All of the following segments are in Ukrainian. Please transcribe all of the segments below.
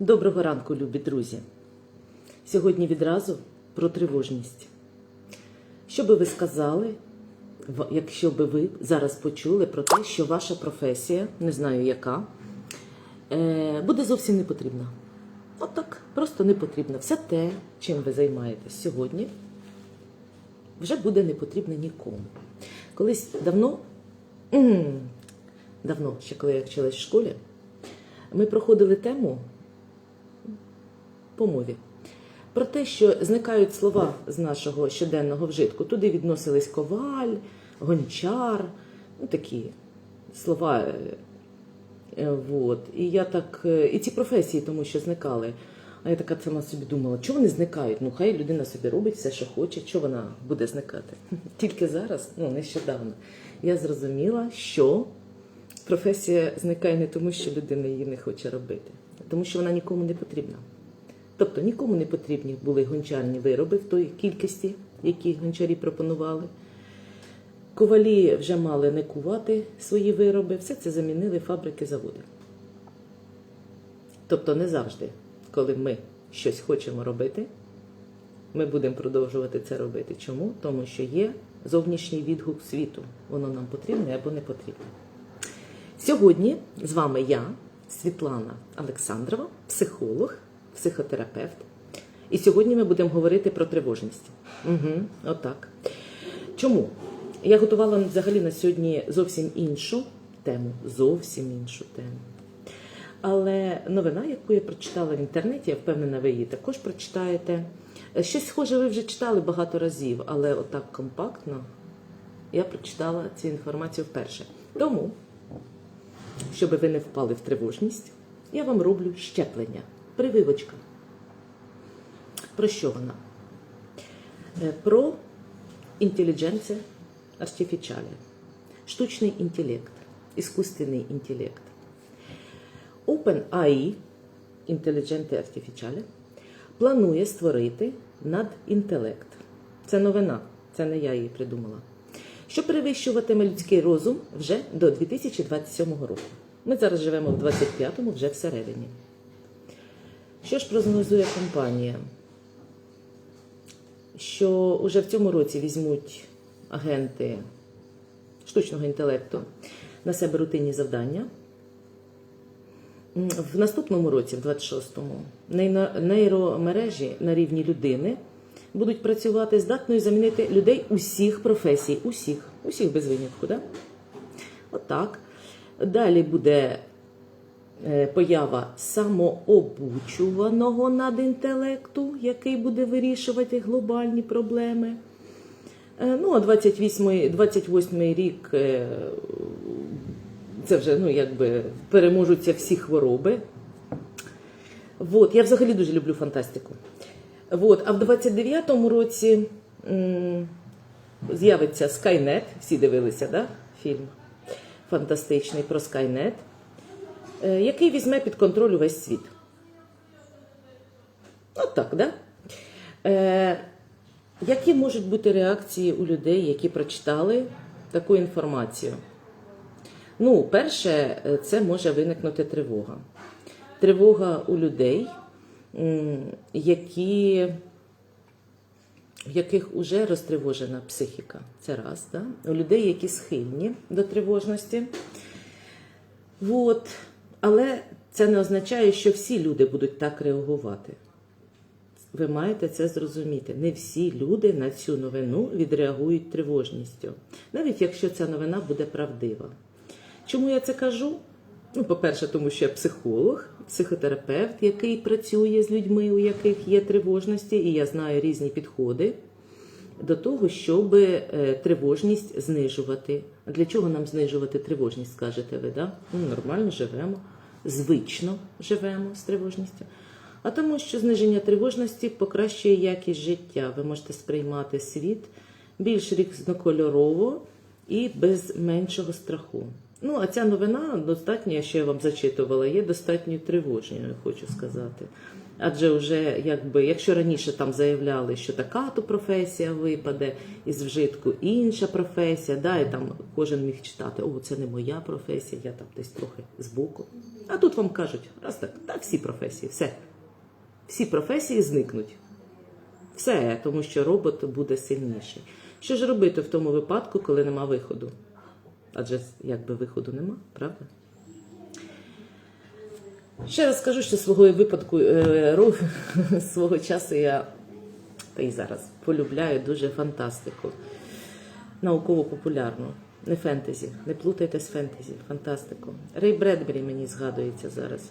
Доброго ранку, любі друзі. Сьогодні відразу про тривожність. Що би ви сказали, якщо би ви зараз почули про те, що ваша професія, не знаю яка, е, буде зовсім не потрібна? От так, просто не потрібна. Все те, чим ви займаєтесь сьогодні, вже буде не потрібно нікому. Колись давно, давно, ще коли я вчилась в школі, ми проходили тему по мові. Про те, що зникають слова з нашого щоденного вжитку. Туди відносились коваль, гончар, ну такі слова. е, е, Вот. І я так, е, і ці професії, тому що зникали. А я така сама собі думала, чого вони зникають? Ну, хай людина собі робить все, що хоче, чого вона буде зникати. Тільки зараз, ну нещодавно, я зрозуміла, що професія зникає не тому, що людина її не хоче робити, а тому що вона нікому не потрібна. Тобто нікому не потрібні були гончарні вироби в той кількості, які гончарі пропонували. Ковалі вже мали не кувати свої вироби, все це замінили фабрики, заводи. Тобто не завжди, коли ми щось хочемо робити, ми будемо продовжувати це робити. Чому? Тому що є зовнішній відгук світу. Воно нам потрібне або не потрібне. Сьогодні з вами я, Світлана Олександрова, психолог, психотерапевт. І сьогодні ми будемо говорити про тривожність. Угу, отак. Чому? Я готувала взагалі на сьогодні зовсім іншу тему. Зовсім іншу тему. Але новина, яку я прочитала в інтернеті, я впевнена, ви її також прочитаєте. Щось схоже, ви вже читали багато разів, але отак компактно я прочитала цю інформацію вперше. Тому, щоб ви не впали в тривожність, я вам роблю щеплення. Прививочка. Про що вона? Е, Про інтелідженція артифічалі, штучний інтелект, іскусственний інтелект. OpenAI, Intelligente Artificiale, планує створити надінтелект. Це новина, це не я її придумала. Що перевищуватиме людський розум вже до 2027 року. Ми зараз живемо в 25-му, вже всередині. Що ж прогнозує компанія? Що уже в цьому році візьмуть агенти штучного інтелекту на себе рутинні завдання. В наступному році, в 26-му, нейромережі на рівні людини будуть працювати здатною замінити людей усіх професій, усіх, усіх без винятку. Да? Отак. Далі буде поява самообучуваного надінтелекту, який буде вирішувати глобальні проблеми. Е, Ну, а 28, 28 рік е, це вже ну, якби переможуться всі хвороби. Вот, я взагалі дуже люблю фантастику. Вот, а в 29-му році з'явиться Skynet. Всі дивилися, да? фільм фантастичний про е, який візьме під контроль увесь світ. От так, да? Е, які можуть бути реакції у людей, які прочитали таку інформацію? Ну, перше, е, це може виникнути тривога. Тривога у людей, які, в яких вже розтривожена психіка. Це раз, да? у людей, які схильні до тривожності. От. Але це не означає, що всі люди будуть так реагувати. Ви маєте це зрозуміти. Не всі люди на цю новину відреагують тривожністю, навіть якщо ця новина буде правдива. Чому я це кажу? Ну, по-перше, тому що я психолог, психотерапевт, який працює з людьми, у яких є тривожності, і я знаю різні підходи до того, щоб е, тривожність знижувати. А для чого нам знижувати тривожність, скажете ви? Да? Ну, нормально живемо, звично живемо з тривожністю. А тому, що зниження тривожності покращує якість життя. Ви можете сприймати світ більш різнокольорово і без меншого страху. Ну, а ця новина достатньо, що я вам зачитувала, є достатньо тривожною, хочу сказати. Адже вже, якби, якщо раніше там заявляли, що така то професія випаде із вжитку, інша професія, да, і там кожен міг читати, о, це не моя професія, я там десь трохи збоку. А тут вам кажуть, раз так, так всі професії, все. Всі професії зникнуть. Все, тому що робот буде сильніший. Що ж робити в тому випадку, коли нема виходу? Адже якби виходу нема, правда? Ще раз скажу, що свого випадку е, свого часу я та й зараз полюбляю дуже фантастику. Науково-популярну. Не фентезі. Не плутайте з фентезі, фантастику. Рей Бредбері мені згадується зараз.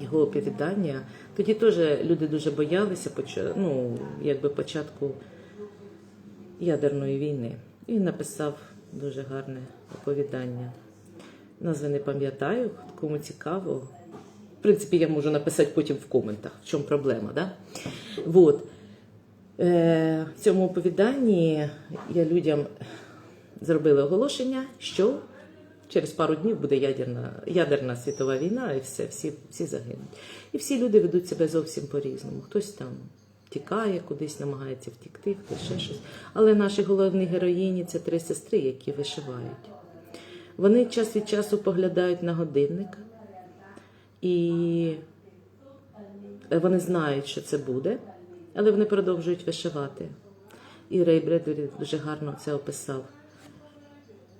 Його оповідання. Тоді теж люди дуже боялися ну, якби початку ядерної війни. І написав дуже гарне оповідання. Назви не пам'ятаю, кому цікаво. В принципі, я можу написати потім в коментах, в чому проблема. Да? Вот. Е, в цьому оповіданні я людям зробила оголошення, що через пару днів буде ядерна, ядерна світова війна, і все, всі, всі загинуть. І всі люди ведуть себе зовсім по-різному. Хтось там тікає, кудись намагається втікти, хтось ще щось. Але наші головні героїні це три сестри, які вишивають. Вони час від часу поглядають на годинник, і вони знають, що це буде, але вони продовжують вишивати. І Рей Бредбері дуже гарно це описав.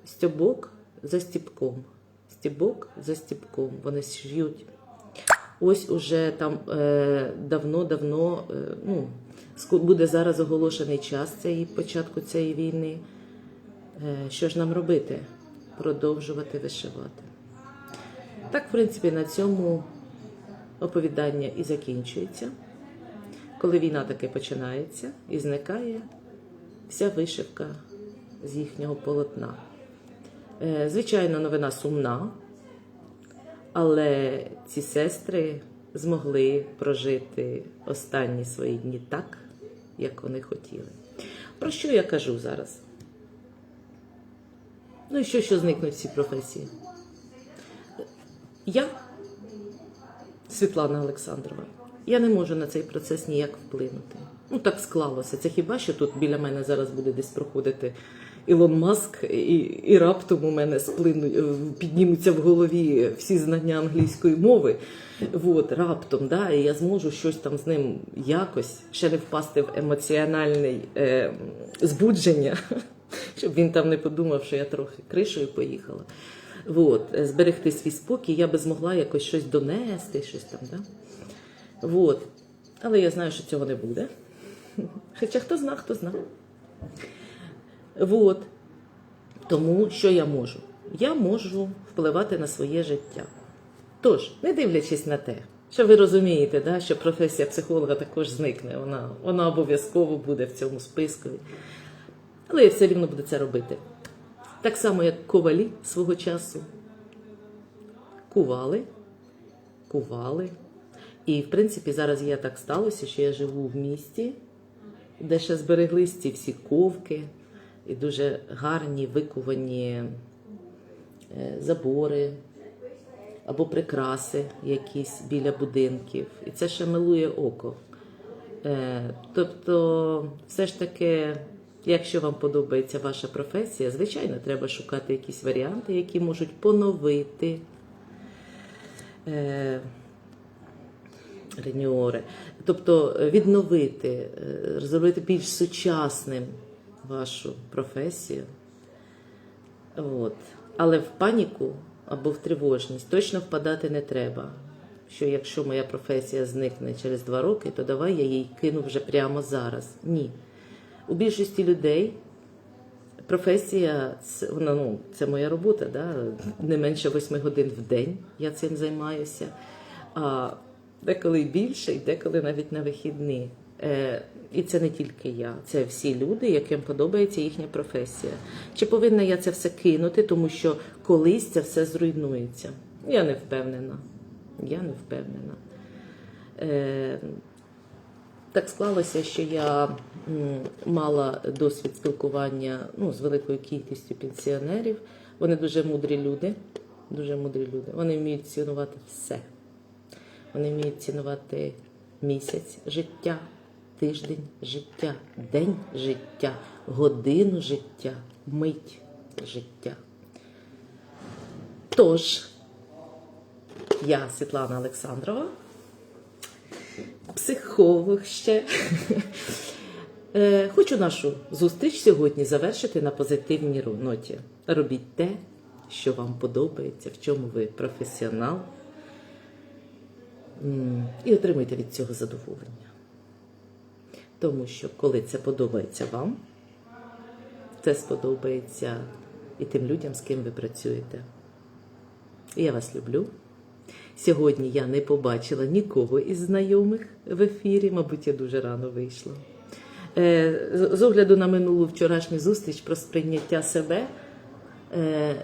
Стібок за стібком. Стібок за стібком. Вони шьють. Ось уже там е, давно-давно е, ну, буде зараз оголошений час цієї початку цієї війни. Е, що ж нам робити? Продовжувати вишивати. Так, в принципі, на цьому оповідання і закінчується. Коли війна таки починається і зникає вся вишивка з їхнього полотна. Е, Звичайно, новина сумна, але ці сестри змогли прожити останні свої дні так, як вони хотіли. Про що я кажу зараз? Ну і що, що зникнуть всі професії? Я, Світлана Олександрова, я не можу на цей процес ніяк вплинути. Ну так склалося. Це хіба що тут біля мене зараз буде десь проходити Ілон Маск, і, і раптом у мене сплинуть, е, піднімуться в голові всі знання англійської мови. От, раптом, да, і я зможу щось там з ним якось ще не впасти в емоціональне е, збудження, щоб він там не подумав, що я трохи кришою поїхала. От, е, зберегти свій спокій, я би змогла якось щось донести, щось там, да? Вот. Але я знаю, що цього не буде. Хоча хто зна, хто зна. Вот. Тому що я можу? Я можу впливати на своє життя. Тож, не дивлячись на те, що ви розумієте, да, що професія психолога також зникне, вона, вона обов'язково буде в цьому списку. Але я все рівно буду це робити. Так само, як ковалі свого часу кували, кували. І, в принципі, зараз я так сталося, що я живу в місті, де ще збереглись ці всі ковки і дуже гарні викувані е, забори або прикраси якісь біля будинків. І це ще милує око. Е, Тобто, все ж таки, якщо вам подобається ваша професія, звичайно, треба шукати якісь варіанти, які можуть поновити. е, Реніори, тобто е, відновити, е, зробити більш сучасним вашу професію. От. Але в паніку або в тривожність точно впадати не треба. Що якщо моя професія зникне через два роки, то давай я її кину вже прямо зараз. Ні. У більшості людей професія ну, це моя робота, да? не менше восьми годин в день я цим займаюся. А деколи більше, і деколи навіть на вихідні. Е, і це не тільки я, це всі люди, яким подобається їхня професія. Чи повинна я це все кинути, тому що колись це все зруйнується? Я не впевнена. Я не впевнена. Е, так склалося, що я мала досвід спілкування ну, з великою кількістю пенсіонерів. Вони дуже мудрі люди. Дуже мудрі люди. Вони вміють цінувати все. Вони вміють цінувати місяць життя, тиждень життя, день життя, годину життя, мить життя. Тож, Я Світлана Олександрова, психолог ще. Е, Хочу нашу зустріч сьогодні завершити на позитивній ноті. Робіть те, що вам подобається, в чому ви професіонал, і отримуйте від цього задоволення. Тому що коли це подобається вам, це сподобається і тим людям, з ким ви працюєте. Я вас люблю. Сьогодні я не побачила нікого із знайомих в ефірі, мабуть, я дуже рано вийшла. Е, з- огляду на минулу вчорашню зустріч про сприйняття себе. е,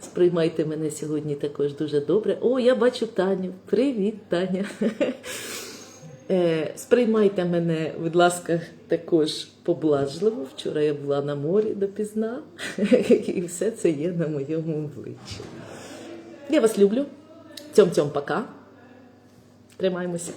Сприймайте мене сьогодні також дуже добре. О, я бачу Таню. Привіт, Таня. Е, Сприймайте мене, будь ласка, також поблажливо. Вчора я була на морі допізна, і все це є на моєму обличчі. Я вас люблю. Цьом-цьом, пока. Тримаємося.